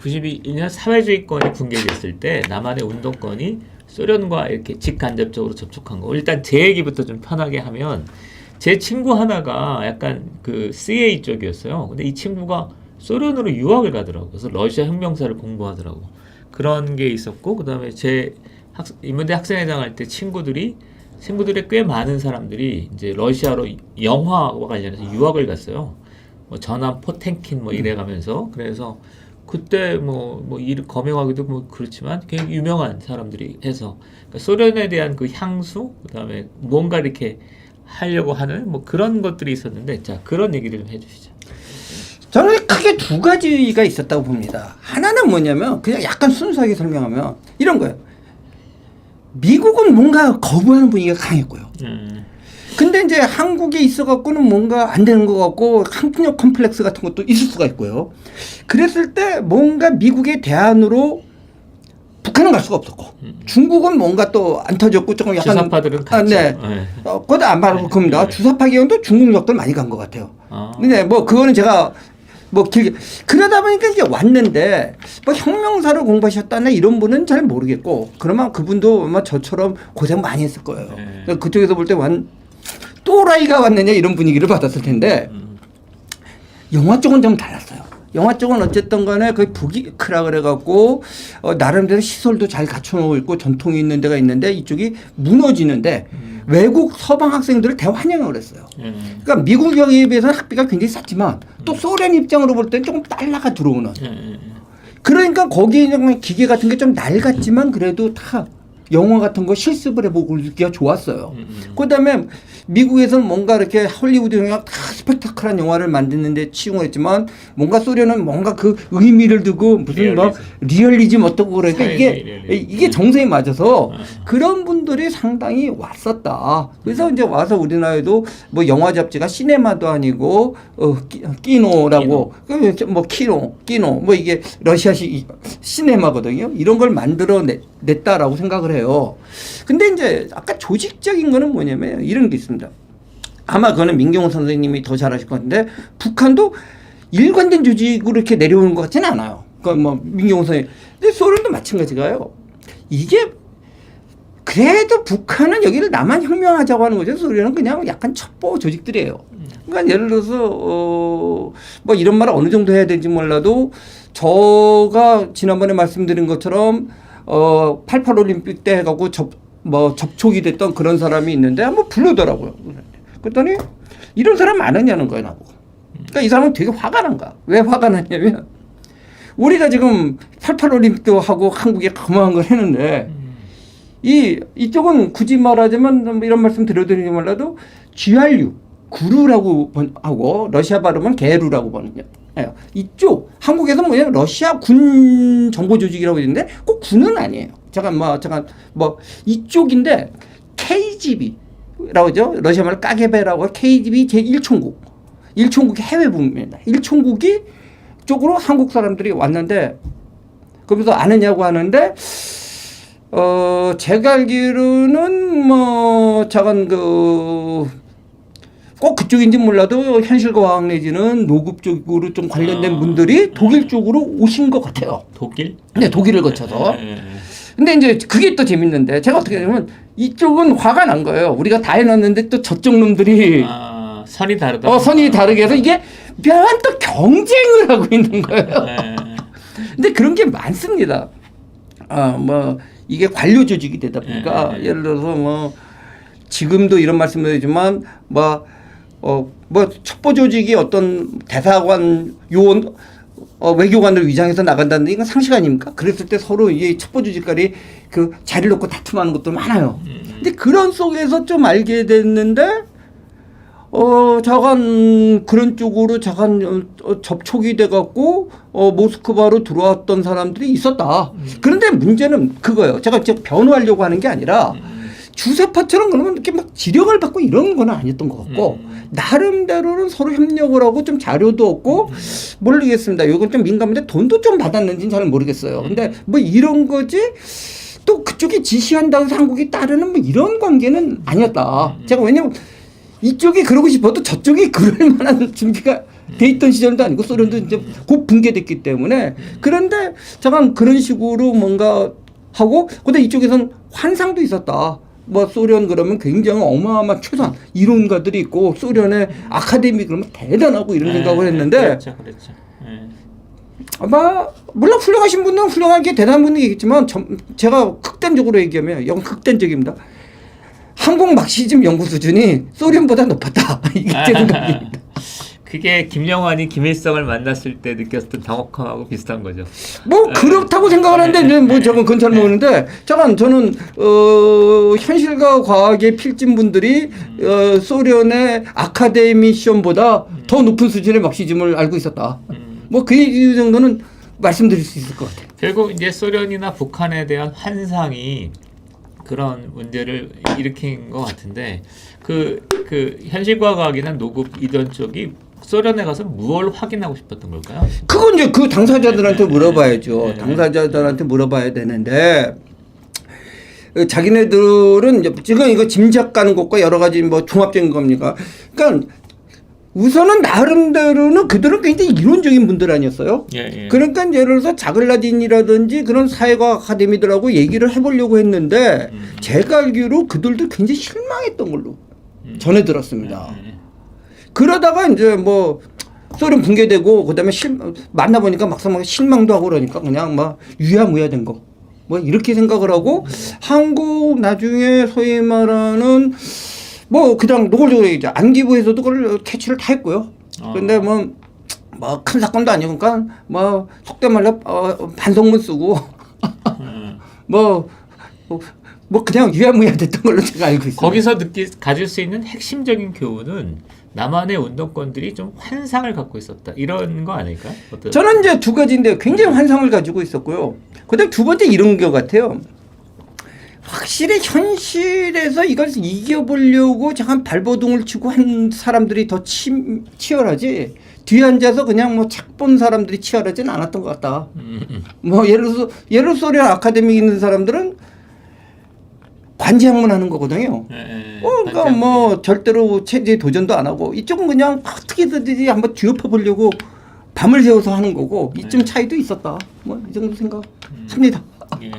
92년 사회주의권이 붕괴됐을 때 남한의 운동권이 소련과 이렇게 직간접적으로 접촉한 거. 일단 제 얘기부터 좀 편하게 하면 제 친구 하나가 약간 그 CA 쪽이었어요. 근데 이 친구가 소련으로 유학을 가더라고. 그래서 러시아 혁명사를 공부하더라고. 그런 게 있었고 그다음에 제 학, 인문대 학생회장 할 때 친구들이 친구들의 꽤 많은 사람들이 이제 러시아로 영화와 관련해서 유학을 갔어요. 뭐 전함 포텐킨 뭐 이래 가면서 그래서 그때 뭐 뭐일 검역하기도 뭐 그렇지만 굉장히 유명한 사람들이 해서 그러니까 소련에 대한 그 향수 그 다음에 뭔가 이렇게 하려고 하는 뭐 그런 것들이 있었는데 자 그런 얘기를 좀 해주시죠. 저는 크게 두 가지가 있었다고 봅니다. 하나는 뭐냐면 그냥 약간 순수하게 설명하면 이런 거예요. 미국은 뭔가 거부하는 분위기가 강했고요. 음, 근데 이제 한국에 있어 갖고는 뭔가 안 되는 것 같고 항력 컴플렉스 같은 것도 있을 수가 있고요. 그랬을 때 뭔가 미국의 대안으로 북한은 갈 수가 없었고 중국은 뭔가 또 안 터졌고 조금 약간 주사파들은 아, 갔죠. 네. 네. 어, 그것도 안 말하고 네. 겁니다. 네. 주사파 기원도 중국 역들 많이 간 것 같아요. 아. 근데 뭐 그거는 제가 뭐 길게 그러다 보니까 이제 왔는데 뭐 혁명사를 공부하셨다나 이런 분은 잘 모르겠고 그러면 그분도 아마 저처럼 고생 많이 했을 거예요. 네. 그쪽에서 볼 때 완 또라이가 왔느냐 이런 분위기를 받았을 텐데 음. 영화 쪽은 좀 달랐어요. 영화 쪽은 어쨌든 간에 거의 북이크라 그래갖고 어, 나름대로 시설도 잘 갖춰놓고 있고 전통이 있는 데가 있는데 이쪽이 무너지는데 외국 서방 학생들을 대환영을 했어요. 음. 그러니까 미국 경기에 비해서는 학비가 굉장히 쌌지만 또 소련 입장으로 볼 때는 조금 달러가 들어오는. 음, 음, 음. 그러니까 거기에 있는 기계 같은 게 좀 낡았지만 그래도 다 영화 같은 거 실습을 해보기가 좋았어요. 음, 음. 그다음에 미국에서는 뭔가 이렇게 헐리우드 영화 다 스펙타클한 영화를 만드는데 치용을 했지만 뭔가 소련은 뭔가 그 의미를 두고 무슨 뭐 리얼리즘 어떻고 그러니까 이게 리얼리즘. 이게 정서에 맞아서 음. 그런 분들이 상당히 왔었다. 그래서 이제 와서 우리나라에도 뭐 영화 잡지가 시네마도 아니고 어 끼- 끼노라고 그뭐 키노 끼노 뭐 이게 러시아식 이- 시네마거든요. 이런 걸 만들어 냈- 냈다라고 생각을 해요. 근데 이제 아까 조직적인 거는 뭐냐면 이런 게 있습니다. 아마 그거는 민경호 선생님이 더 잘하실 것 같은데 북한도 일관된 조직으로 이렇게 내려오는 것 같지는 않아요. 그뭐 민경호 선생님. 근데 소련도 마찬가지가요. 이게 그래도 북한은 여기를 남한 혁명하자고 하는 거죠. 소련은 그냥 약간 첩보 조직들이에요. 그러니까 예를 들어서 어 뭐 이런 말을 어느 정도 해야 될지 몰라도 저가 지난번에 말씀드린 것처럼 어 88 올림픽 때 해가고 접 뭐 접촉이 됐던 그런 사람이 있는데 한번 부르더라고요. 그랬더니 이런 사람 많으냐는 거예요 나보고. 그러니까 이 사람은 되게 화가 난 거야. 왜 화가 났냐면 우리가 지금 88 올림픽도 하고 한국에 그만한 걸 했는데 이 이쪽은 굳이 말하자면 뭐 이런 말씀 드려드리지 몰라도 GRU 구루라고 번- 하고 러시아 발음은 게루라고 번요. 예. 이쪽 한국에서 뭐냐면 러시아 군 정보 조직이라고 있는데 꼭 군은 아니에요. 잠깐 뭐 잠깐 뭐 이쪽인데 KGB라고 하죠. 러시아 말 까게베라고 KGB 제 1총국. 1총국이 해외 부입니다. 1총국이 쪽으로 한국 사람들이 왔는데 거기서 아느냐고 하는데 어 제가 알기로는 뭐 작은 그 꼭 그쪽인지 몰라도 현실과학 내지는 노급 쪽으로 좀 관련된 아. 분들이 독일 쪽으로 오신 것 같아요. 독일? 네, 독일을 거쳐서. 예, 예, 예. 근데 이제 그게 또 재밌는데 제가 어떻게 하냐면 이쪽은 화가 난 거예요. 우리가 다 해놨는데 또 저쪽 놈들이 아, 선이 다르다. 어, 선이 다르게 해서 이게 묘한 또 경쟁을 하고 있는 거예요. 예, 근데 그런 게 많습니다. 아, 뭐 이게 관료 조직이 되다 보니까. 예를 들어서 뭐 지금도 이런 말씀을 드리지만 뭐 어, 뭐 첩보 조직이 어떤 대사관 요원 어, 외교관을 위장해서 나간다는 게 이건 상식 아닙니까? 그랬을 때 서로 이 첩보 조직끼리 그 자리를 놓고 다툼하는 것도 많아요. 근데 그런 속에서 좀 알게 됐는데 어, 자간 그런 쪽으로 자간 어, 접촉이 돼 갖고 어, 모스크바로 들어왔던 사람들이 있었다. 그런데 문제는 그거예요. 제가 지금 변호하려고 하는 게 아니라 주사파처럼 그러면 이렇게 막 지령을 받고 이런 건 아니었던 것 같고 나름대로는 서로 협력을 하고 좀 자료도 얻고 모르겠습니다. 이건 좀 민감한데 돈도 좀 받았는지는 잘 모르겠어요. 근데 뭐 이런 거지. 또 그쪽이 지시한다고 해서 한국이 따르는 뭐 이런 관계는 아니었다. 제가 왜냐면 이쪽이 그러고 싶어도 저쪽이 그럴 만한 준비가 돼 있던 시절도 아니고 소련도 이제 곧 붕괴됐기 때문에 그런데 잠깐 그런 식으로 뭔가 하고 근데 이쪽에선 환상도 있었다. 뭐 소련 그러면 굉장히 어마어마한 최소한 이론가들이 있고 소련의 아카데미 그러면 대단하고 이런 생각을 했는데 그렇죠, 그렇죠. 예. 아마 물론 훌륭하신 분은 훌륭하게 대단한 분이 있겠지만 점- 제가 극단적으로 얘기하면 영 극단적입니다. 한국 막시즘 연구 수준이 소련보다 높았다. 이게 제 생각입니다. 그게 김영환이 김일성을 만났을 때 느꼈던 당혹함하고 비슷한 거죠. 뭐 그렇다고 생각을 하는데 이제 뭐 저건 그건 잘 모르는데 잠깐 저는 어 현실과 과학의 필진 분들이 어 소련의 아카데미 시험보다 더 높은 수준의 막시즘을 알고 있었다. 음. 뭐그 정도는 말씀드릴 수 있을 것 같아요. 결국 이제 소련이나 북한에 대한 환상이 그런 문제를 일으킨 것 같은데 그, 그 현실과학이나 노급 이전 쪽이 소련에 가서 무엇을 확인하고 싶었던 걸까요? 그건 이제 그 당사자들한테 네. 물어봐야죠. 네. 당사자들한테 물어봐야 되는데 어, 자기네들은 지금 이거 짐작 가는 것과 여러 가지 뭐 종합적인 겁니까? 그러니까 우선은 나름대로는 그들은 굉장히 이론적인 분들 아니었어요. 예, 예. 그러니까 예를 들어서 자글라딘이라든지 그런 사회과학 아카데미들하고 얘기를 해보려고 했는데 음. 제가 알기로 그들도 굉장히 실망했던 걸로 음. 전해 들었습니다. 예, 예. 그러다가 이제 뭐 소련 붕괴되고 그다음에 실 만나 보니까 막상 막 실망도 하고 그러니까 그냥 막 유야무야 된 거. 뭐 이렇게 생각을 하고 한국 나중에 소위 말하는 뭐 그냥 노골적으로 이제 안기부에서도 그걸 캐치를 다 했고요. 어. 근데 뭐 뭐 큰 사건도 아니고 그러니까 뭐 속된 말로 어, 반성문 쓰고 음. 뭐뭐 그냥 유야무야 됐던 걸로 제가 알고 있어요. 거기서 느끼 가질 수 있는 핵심적인 교훈은 남한의 운동권들이 좀 환상을 갖고 있었다 이런 거 아닐까? 어떤? 저는 이제 두 가지인데 굉장히 환상을 가지고 있었고요. 그다음 두 번째 이런 것 같아요. 확실히 현실에서 이걸 이겨보려고 잠깐 발버둥을 치고 한 사람들이 더 치, 치열하지 뒤에 앉아서 그냥 뭐 책 본 사람들이 치열하지는 않았던 것 같다. 음, 음. 뭐 예를 들어서 예를 들어 소련 아카데미 있는 사람들은 관제학문 하는 거거든요. 예, 예. 어, 그러니까 뭐 절대로 체제 도전도 안 하고 이쪽은 그냥 어떻게든지 한번 뒤엎어 보려고 밤을 새워서 하는 거고 이쯤 차이도 있었다. 뭐 이 정도 생각합니다. 예.